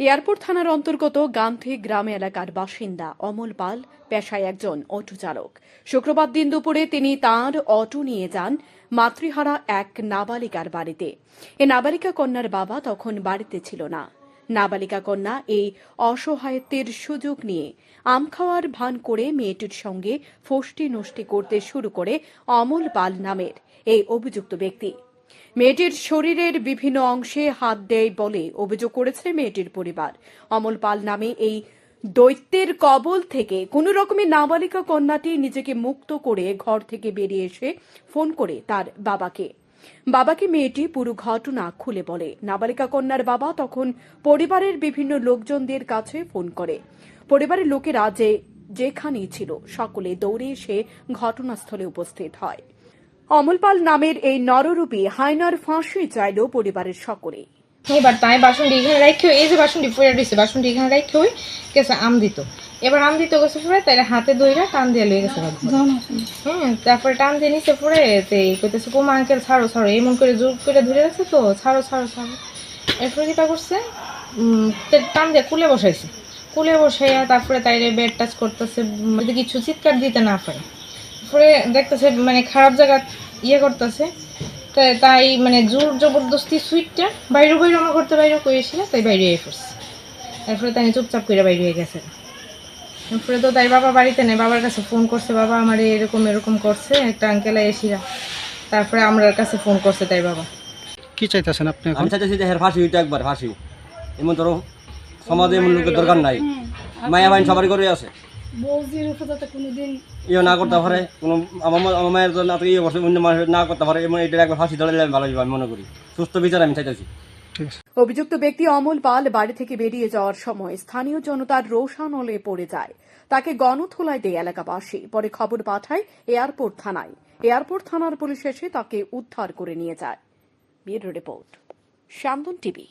Airport থানার অন্তর্গত গান্ধী গ্রাম এলাকার বাসিন্দা অমল পাল পেশায় একজন অটো চালক। শুক্রবার দিন দুপুরে তিনি তাঁর অটো নিয়ে যান মাতৃহারা এক নাবালিকার বাড়িতে। এ নাবালিকা কন্যার বাবা তখন বাড়িতে ছিল না। নাবালিকা কন্যা এই অসহায়ত্বের সুযোগ নিয়ে আম খাওয়ার ভান করে মেয়েটির সঙ্গে ফষ্টি নষ্টি করতে শুরু করে অমল পাল নামের এই অভিযুক্ত ব্যক্তি। মেয়েটির শরীরের বিভিন্ন অংশে হাত দেয় বলে অভিযোগ করেছে মেয়েটির পরিবার। অমল পাল নামে এই দৈত্যের কবল থেকে কোন রকমের নাবালিকা কন্যাটি নিজেকে মুক্ত করে ঘর থেকে বেরিয়ে এসে ফোন করে তার বাবাকে। বাবাকে মেয়েটি পুরো ঘটনা খুলে বলে। নাবালিকা কন্যার বাবা তখন পরিবারের বিভিন্ন লোকজনদের কাছে ফোন করে। পরিবারের লোকেরা যে, যেখানেই ছিল, সকলে দৌড়ে এসে ঘটনাস্থলে উপস্থিত হয়। অমলপাল নামের এই নররূপী হায়নার ফাঁসি চাইল পরিবারের সকলে। এবার তাই বাসনটি এখানে রাখে এই যে বাসনটি পড়ে রয়েছে বাসনটি এখানে রাখে ওই গেছে আম দিত এবার আম দিত গেছে পরে তাইলে হাতে দইরা টান দিয়ে লয়ে গেছে। হুম তারপরে টান দিয়ে নিচে পড়ে তে কইতেছে কোমা আঙ্কেল ছাড়ো ছাড়ো। এমন করে জোর করে ধরে রাখছে তো ছাড়ো ছাড়ো ছাড়ো। এরপরে যেটা করছে টান দিয়ে কুলে বসাইছে। কুলে বসাইয়া তারপরে তাইরে বেড টাচ করতেছে যদি কিছু চিৎকার দিতে না পারে। পরে দেখতেছে মানে খারাপ জায়গা ইয়ে করতেছে। তাই- তাই মানে জোর জবরদস্তি সুইটটা বাইরে বাইরে আমার করতে বাইরে করেছিল তাই বাইরে হয়ে পড়ছে। তারপরে তাই চুপচাপ করে বাইরে হয়ে গেছে। তারপরে তো তাই বাবা বাড়িতে নেই বাবার কাছে ফোন করছে বাবা আমার এরকম এরকম করছে একটা আঙ্কেল এসিরা তারপরে আমার কাছে ফোন করছে তাই বাবা। কি চাইতেছেন আপনি আমি চাইতেছি যে হের ফাঁসি হইতে একবার ফাঁসি। এমন ধরো সমাজে এমন লোকের দরকার নাই। মায়া বাইন সবারই করে আছে। কোনোদিন ইয়ে না করতে পারে কোনো আমার আমার মায়ের জন্য ইয়ে করছে অন্য মানুষ না করতে পারে এমন এটা একবার ফাঁসি ধরে আমি ভালো আমি মনে করি। সুস্থ বিচার আমি চাইতেছি। অভিযুক্ত ব্যক্তি অমল পাল বাড়ি থেকে বেরিয়ে যাওয়ার সময় স্থানীয় জনতার রোষানলে পড়ে যায়। তাকে গণধোলায় দেয় এলাকাবাসী। পরে খবর পাঠায় এয়ারপোর্ট থানায়। এয়ারপোর্ট থানার পুলিশ এসে তাকে উদ্ধার করে নিয়ে যায়। Bureau report TV.